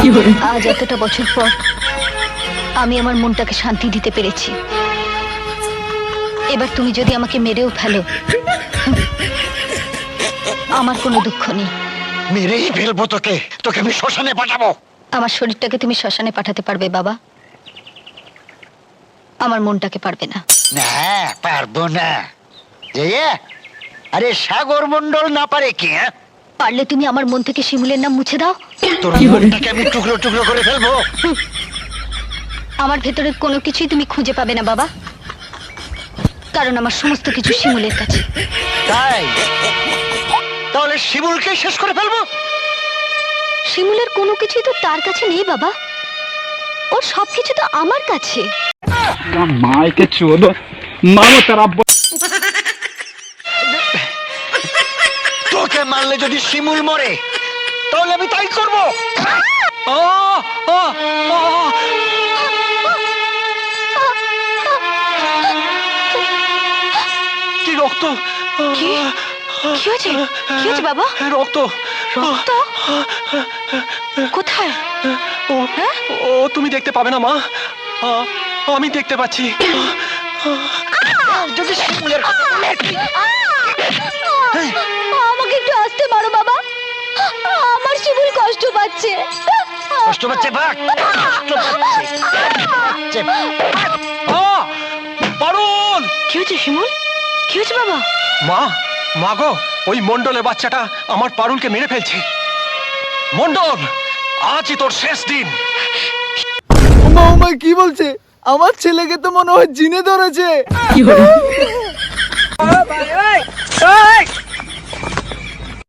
আজ এতটা বছর পর আমি আমার মনটাকে শান্তি দিতে পেরেছি। এবার তুমি যদি আমাকে মেরেও ফেলো আমার কোনো দুঃখ নেই। মেরেই ফেলব তোকে। তোকে আমি শ্মশানে পাঠাবো। আমার শরীরটাকে তুমি শ্মশানে পাঠাতে পারবে বাবা। আমার মনটাকে পারবে না। না পারব না। আরে সাগর মন্ডল না পারে কি হ্যাঁ? পারলে তুমি আমার মন থেকে শিমুলের নাম মুছে দাও। আমার ভেতরে কোনো কিছুই তুমি খুঁজে পাবে না বাবা। কারণ আমার সমস্ত কিছু শিমুলের কাছে। তাহলে শিমুলকে শেষ করে ফেলব? শিমুলের কোনো কিছুই তো তার কাছে নেই বাবা। ও সবকিছু তো আমার কাছে। মাইকে চোদ মামা তার আব্বা ब- মারলে যদি শিমুল মরে তাহলে আমি তাই করব। কি রক্ত? কি? কি হয়েছে? কি হয়েছে বাবা? রক্ত। রক্ত? কোথায়? ও হ্যাঁ? ও তুমি দেখতে পাবে না মা। আমি দেখতে পাচ্ছি। যদি শিমুলের কষ্ট পাচ্ছে। কষ্ট পাচ্ছে বাঘ কষ্ট পাচ্ছে। পাচ্ছে। আ, কি হয়েছে শিমুল? কি হয়েছে বাবা? মা মা গো ওই মন্ডলের বাচ্চাটা আমার পারুলকে মেরে ফেলছে। মন্ডল আজই তোর শেষ দিন। ওমা ওমা কি বলছে? আমার ছেলেকে তো মনে হয় জিনে ধরেছে।